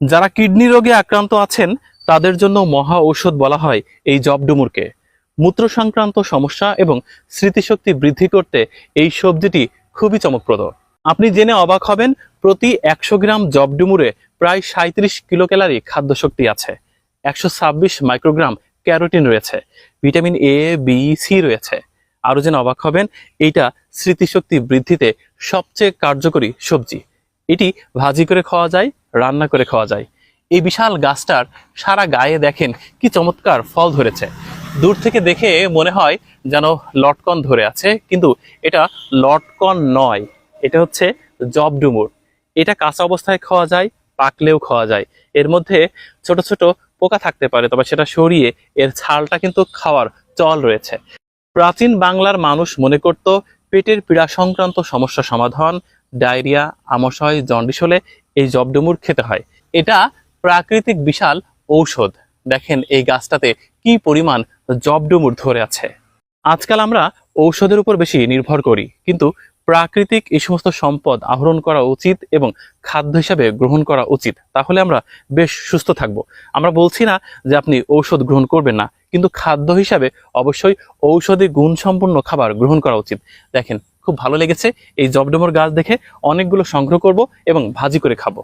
যারা কিডনি রোগে আক্রান্ত আছেন, তাদের জন্য মহা ঔষধ বলা হয় এই জবডুমুরকে। মূত্র সংক্রান্ত সমস্যা এবং স্মৃতিশক্তি বৃদ্ধি করতে এই সবজিটি খুবই চমকপ্রদ। আপনি জেনে অবাক হবেন, প্রতি একশো গ্রাম জবডুমুরে প্রায় সাঁত্রিশ কিলো ক্যালারি খাদ্যশক্তি আছে। একশো ছাব্বিশ মাইক্রোগ্রাম ক্যারোটিন রয়েছে। ভিটামিন এ বি সি রয়েছে। আরও যেন অবাক হবেন, এইটা স্মৃতিশক্তি বৃদ্ধিতে সবচেয়ে কার্যকরী সবজি। এটি ভাজি করে খাওয়া যায় রান্না করে খাওয়া যায়। এই বিশাল গাছটার সারা গায়ে দেখেন কি চমৎকার ফল ধরেছে। দূর থেকে দেখে মনে হয় যেন লটকন ধরে আছে, কিন্তু এটা লটকন নয়। এটা হচ্ছে জবডুমুর এটা কাঁচা অবস্থায় খাওয়া যায়, পাকলেও খাওয়া যায়। এর মধ্যে ছোট ছোট পোকা থাকতে পারে, তবে সেটা সরিয়ে এর ছালটা কিন্তু খাওয়ার চল রয়েছে। প্রাচীন বাংলার মানুষ মনে করত পেটের পীড়া সংক্রান্ত সমস্যা সমাধান, ডায়রিয়া, আমাশয়, জন্ডিস হলে এই জবডুমুর খেতে হয়। এটা প্রাকৃতিক বিশাল ঔষধ। দেখেন এই গাছটাতে কি পরিমাণ জবডুমুর ধরে আছে। আজকাল আমরা ঔষধের উপর বেশি নির্ভর করি, কিন্তু প্রাকৃতিক এই সমস্ত সম্পদ আহরণ করা উচিত এবং খাদ্য হিসাবে গ্রহণ করা উচিত, তাহলে আমরা বেশ সুস্থ থাকব। আমরা বলছি না যে আপনি ঔষধ গ্রহণ করবেন না, কিন্তু খাদ্য হিসাবে অবশ্যই ঔষধি গুণসম্পন্ন খাবার গ্রহণ করা উচিত। দেখেন, খুব ভালো লেগেছে, এই জবডমর গাছ দেখে অনেকগুলো সংগ্রহ করব এবং ভাজি করে খাব।